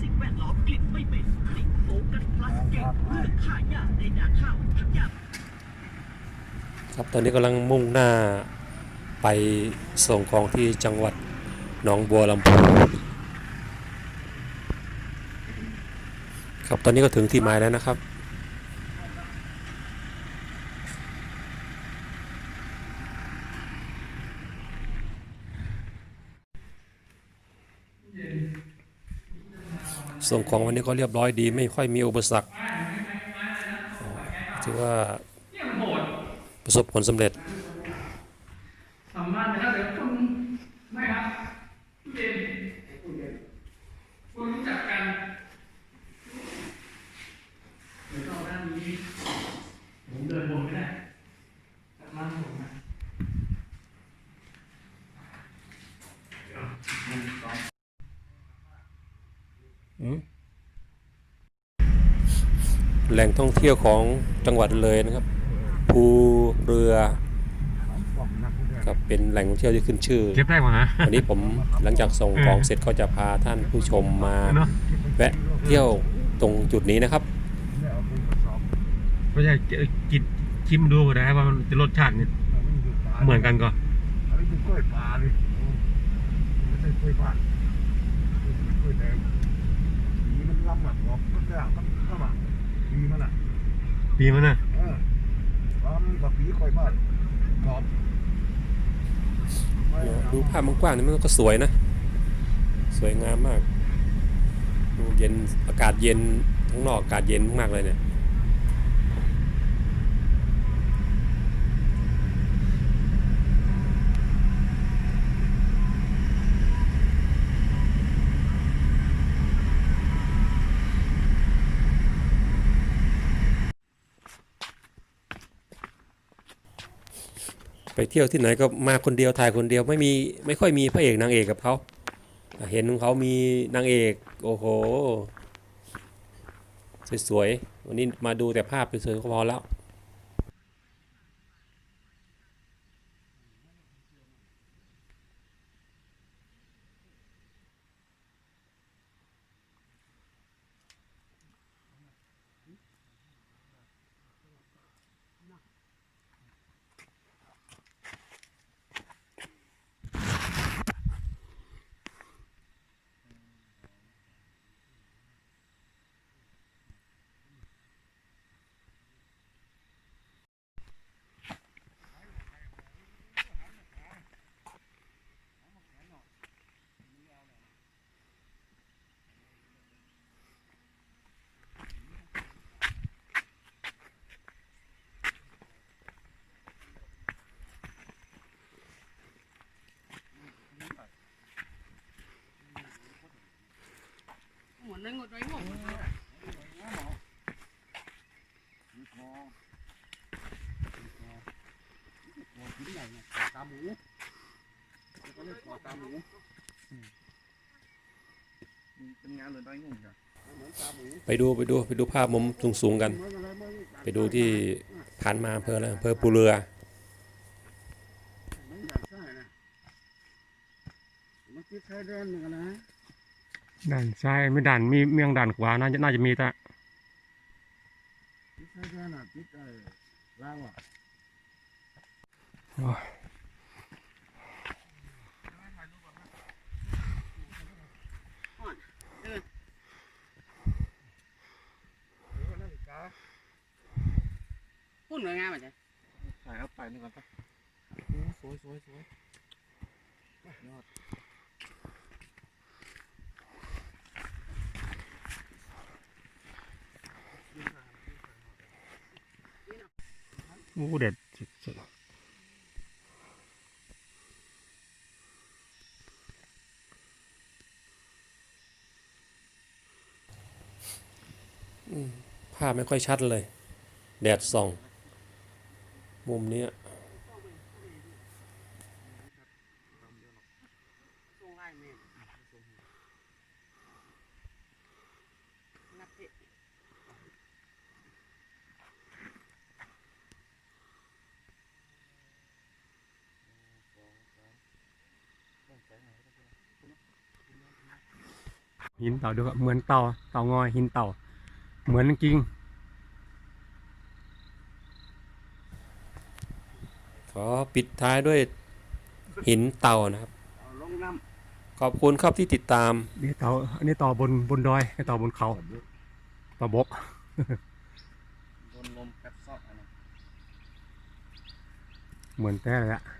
สิ่งแวดล้อมกลิ่นไม่เหม็นติดโฟกัสพลัสเก่งเรื่องค่าหญ้าในนาข้าวทั้งหญ้าครับตอนนี้กำลังมุ่งหน้าไปส่งของที่จังหวัดหนองบัวลำพูครับตอนนี้ก็ถึงที่หมายแล้วนะครับ ส่งของวันนี้ก็เรียบร้อยดี ไม่ค่อยมีอุปสรรคถือว่าประสบผลสำเร็จ สามารถนะครับเดี๋ยวคุณไม่ครับพี่เด่นคุณรู้จักกันเดี๋ยวเข้าด้านนี้ผมเดินบนไม่ได้แต่มันผมนะ แหล่งท่องเที่ยวของจังหวัดเลยนะครับ ภูเรือครับเป็นแหล่งท่องเที่ยวที่ขึ้นชื่อเก็บได้มาฮะวันนี้ผมหลังจากส่งของเสร็จก็จะพาท่านผู้ชมมาเนาะแวะเที่ยวตรงจุดนี้นะครับก็จะกินชิมดูก็ได้ว่ามันจะรสชาติเนี่ยเหมือนกันก็อันนี้คือกล้วยปลาเลยไม่ใช่กล้วยปลากล้วยแดงสีมันลำแบบกรอบก็แก่มันก็แบบ ปีมันอะปีมันน่ะเออลำแบบปีกล้วยบ้านกรอบไม่ดูภาพมันกว้างนี่มันก็สวยนะ สวยงามมากดูเย็นอากาศเย็นข้างนอกอากาศเย็นมากเลยเนี่ย ไปเที่ยวที่ไหนก็มาคนเดียวถ่ายคนเดียวไม่มีไม่ค่อยมีพระเอกนางเอกกับเขาเห็นของเขามีนางเอกโอ้โหสวยๆวันนี้มาดูแต่ภาพสวยๆก็พอแล้ว ตาหมูแล้วก็เรียกคอตาหมูเป็นงานเลยได้งงจ้ะไปดูไปดูไปดูภาพมุมสูงๆกัน ไปดูที่ผ่านมาอำเภออะไรอำเภอปูเรือใช่นะมันคิดใช้เดือนหนึ่งนะ ด่านซ้ายไม่ด่านมีเมียงด่านขวาน่าจะน่าจะมีแต่คิดใช้เดือนอะคิดไอ้ลาวอะพูดหน่วยงานมาจ้ะถ่ายเอาไปหนึ่งก่อนปะโอ้สวยสวยสวยยอด อ้เด็ดสุดภาพไม่ค่อยชัดเลย แดดส่อง มุมเนี้ยนนับเทะ เหินเต่าดูครับเหมือนเต่าเต่างอยหินเต่า เหมือนจริงขอปิดท้ายด้วยหินเต่านะครับเอาลงน้ขอบคุณครับที่ติดตามนี่เต่าอันนี้เต่าบนบนดอยไอเต่าบนเขาเต่าบกโดนลมกัดเซาะอันนั้นเหมือนแท้เลยอะอืม